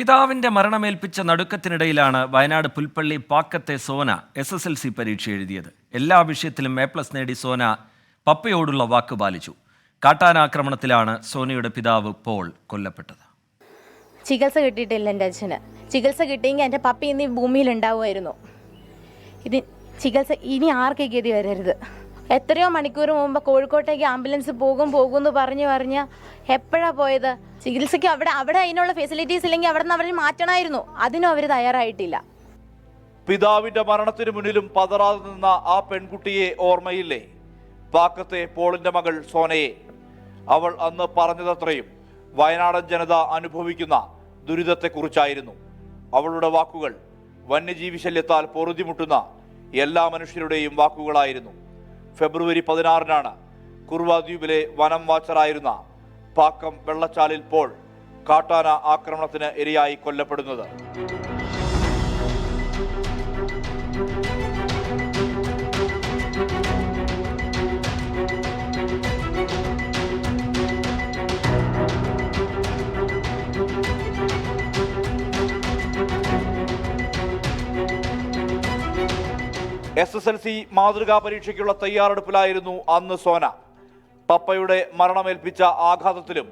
പിതാവിന്റെ മരണമേൽപ്പിച്ച നടുക്കത്തിനിടയിലാണ് Wayanad Pulpally പാക്കത്തെ Sona S S L C പരീക്ഷ എഴുതിയത്. എല്ലാ വിഷയത്തിലും എ പ്ലസ് നേടി സോന പപ്പയോടുള്ള വാക്ക് പാലിച്ചു. കാട്ടാനാക്രമണത്തിലാണ് സോനയുടെ പിതാവ് പോൾ കൊല്ലപ്പെട്ടത്. ചികിത്സ കിട്ടിയിട്ടില്ല എന്റെ അച്ഛന്. ചികിത്സ കിട്ടിയെങ്കിൽ എന്റെ പപ്പി ഇന്ന് ഭൂമിയിൽ ഉണ്ടാവുമായിരുന്നു. ഇത് ചികിത്സ ഇനി ആർക്കും ഗതി വരരുത്. എത്രയോ മണിക്കൂർ മുമ്പ് കോഴിക്കോട്ടേക്ക് ആംബുലൻസ് പോകും പോകും എന്ന് പറഞ്ഞു പറഞ്ഞ് എപ്പോഴാണ് പോയത്? ചികിത്സയ്ക്ക് അവിടെ അവിടെ അതിനുള്ള ഫെസിലിറ്റീസ് ഇല്ലെങ്കിൽ അവിടെ നിന്ന് അവരെ മാറ്റണമായിരുന്നു. അതിനും അവർ തയ്യാറായിട്ടില്ല. പിതാവിന്റെ മരണത്തിന് മുന്നിലും പതറാതെ നിന്ന ആ പെൺകുട്ടിയെ ഓർമ്മയില്ലേ? പാക്കത്തെ പോളിന്റെ മകൾ സോനയെ. അവൾ അന്ന് പറഞ്ഞതത്രയും. വയനാടൻ ജനത അനുഭവിക്കുന്ന ദുരിതത്തെക്കുറിച്ചായിരുന്നു. അവളുടെ വാക്കുകൾ വന്യജീവി ശല്യത്താൽ പൊറുതിമുട്ടുന്ന എല്ലാ മനുഷ്യരുടെയും വാക്കുകളായിരുന്നു. ഫെബ്രുവരി പതിനാറിനാണ് കുർവ ദ്വീപിലെ വനം വാച്ചറായിരുന്ന പാക്കം വെള്ളച്ചാലിൽ പോൾ കാട്ടാന ആക്രമണത്തിന് ഇരയായി കൊല്ലപ്പെടുന്നത്. എസ് എസ് എൽ സി മാതൃകാ പരീക്ഷയ്ക്കുള്ള തയ്യാറെടുപ്പിലായിരുന്നു അന്ന് സോന. പപ്പയുടെ മരണമേൽപ്പിച്ച ആഘാതത്തിലും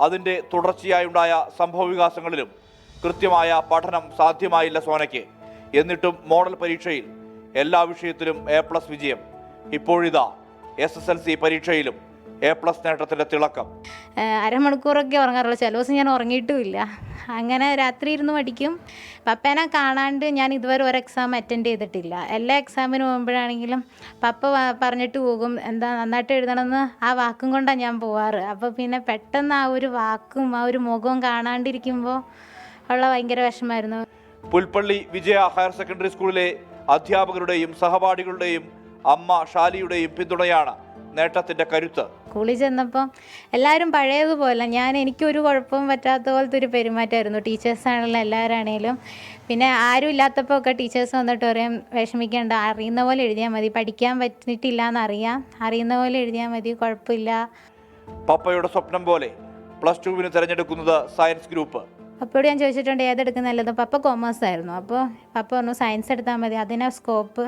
അതിന്റെ തുടർച്ചയായുണ്ടായ സംഭവവികാസങ്ങളിലും കൃത്യമായ പഠനം സാധ്യമായില്ല സോനയ്ക്ക്. എന്നിട്ടും മോഡൽ പരീക്ഷയിൽ എല്ലാ വിഷയത്തിലും എ പ്ലസ് വിജയം. ഇപ്പോഴിതാ എസ് എസ് എൽ സി പരീക്ഷയിലും എ പ്ലസ് നേട്ടത്തിന്റെ തിളക്കം. അരമണിക്കൂറൊക്കെ ഉറങ്ങാറുള്ളൂ ചില ദിവസം ഞാൻ ഉറങ്ങിയിട്ടുമില്ല. അങ്ങനെ രാത്രി ഇരുന്ന് പഠിക്കും. പപ്പേനെ കാണാണ്ട് ഞാൻ ഇതുവരെ ഒരു എക്സാം അറ്റൻഡ് ചെയ്തിട്ടില്ല. എല്ലാ എക്സാമിന് പോകുമ്പോഴാണെങ്കിലും പപ്പ പറഞ്ഞിട്ട് പോകും എന്താ നന്നായിട്ട് എഴുതണമെന്ന് ആ വാക്കും കൊണ്ടാണ് ഞാൻ പോവാറ്. അപ്പോൾ പിന്നെ പെട്ടെന്ന് ആ ഒരു വാക്കും ആ ഒരു മുഖവും കാണാണ്ടിരിക്കുമ്പോൾ ഉള്ള ഭയങ്കര വിഷമമായിരുന്നു പുൽപ്പള്ളി വിജയ ഹയർ സെക്കൻഡറി സ്കൂളിലെ അധ്യാപകരുടെയും സഹപാഠികളുടെയും അമ്മ ഷാലിയുടെയും പിന്തുണയാണ്. നേട്ടത്തിന്റെ കരുത്ത്. സ്കൂളിൽ ചെന്നപ്പോൾ എല്ലാവരും പഴയതുപോലെ ഞാൻ എനിക്കൊരു കുഴപ്പവും പറ്റാത്ത പോലത്തെ ഒരു പെരുമാറ്റമായിരുന്നു. ടീച്ചേഴ്സാണെങ്കിലും എല്ലാവരാണെങ്കിലും പിന്നെ ആരും ഇല്ലാത്തപ്പോൾ ഒക്കെ ടീച്ചേഴ്സ് വന്നിട്ട് പറയും വിഷമിക്കേണ്ട അറിയുന്ന പോലെ എഴുതിയാൽ മതി. പഠിക്കാൻ പറ്റിയിട്ടില്ല എന്നറിയാം അറിയുന്ന പോലെ എഴുതിയാൽ മതി. കുഴപ്പമില്ല. പപ്പയുടെ സ്വപ്നം പോലെ പ്ലസ് ടുവിന് തിരഞ്ഞെടുക്കുന്നത് സയൻസ് ഗ്രൂപ്പ്. അപ്പോഴും ഞാൻ ചോദിച്ചിട്ടുണ്ട് ഏതെടുക്കുന്ന നല്ലത്? പപ്പ കോമേഴ്സ് ആയിരുന്നു. അപ്പോൾ പപ്പ പറഞ്ഞു സയൻസ് എടുത്താൽ മതി. അതിനാ സ്കോപ്പ്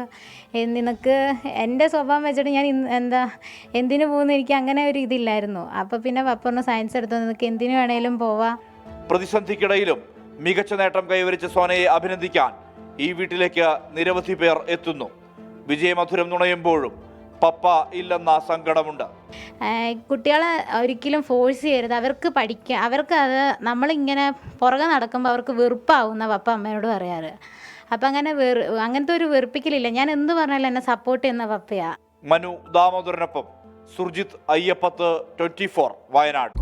നിനക്ക് എന്റെ സ്വഭാവം വെച്ചിട്ട് ഞാൻ എന്താ എന്തിനു പോകുന്നു? എനിക്ക് അങ്ങനെ ഒരു ഇതില്ലായിരുന്നു. അപ്പോൾ പിന്നെ പപ്പ പറഞ്ഞു സയൻസ് എടുത്തോ? നിനക്ക് എന്തിനു വേണേലും പോവാം. പ്രതിസന്ധിക്കിടയിലും മികച്ച നേട്ടം കൈവരിച്ച സോനയെ അഭിനന്ദിക്കാൻ ഈ വീട്ടിലേക്ക് നിരവധി പേർ എത്തുന്നു. വിജയമധുരം നുണയുമ്പോഴും പപ്പ ഇല്ലെന്ന സങ്കടമുണ്ട്. കുട്ടികളെ ഒരിക്കലും ഫോഴ്സ് ചെയ്യരുത്. അവർക്ക് പഠിക്കുക അവർക്ക് അത് നമ്മളിങ്ങനെ പുറകെ നടക്കുമ്പോൾ അവർക്ക് വെറുപ്പാവുന്ന പപ്പ അമ്മയോട് പറയാറ്. അപ്പം അങ്ങനെ വെറു അങ്ങനത്തെ ഒരു വെറുപ്പിക്കലില്ല. ഞാൻ എന്ത് പറഞ്ഞാലും എന്നെ സപ്പോർട്ട് ചെയ്യുന്ന പപ്പയാ. മനു ദാമോദരനൊപ്പം സുർജിത് അയ്യപ്പത്ത് ട്വന്റി ഫോർ വയനാട്.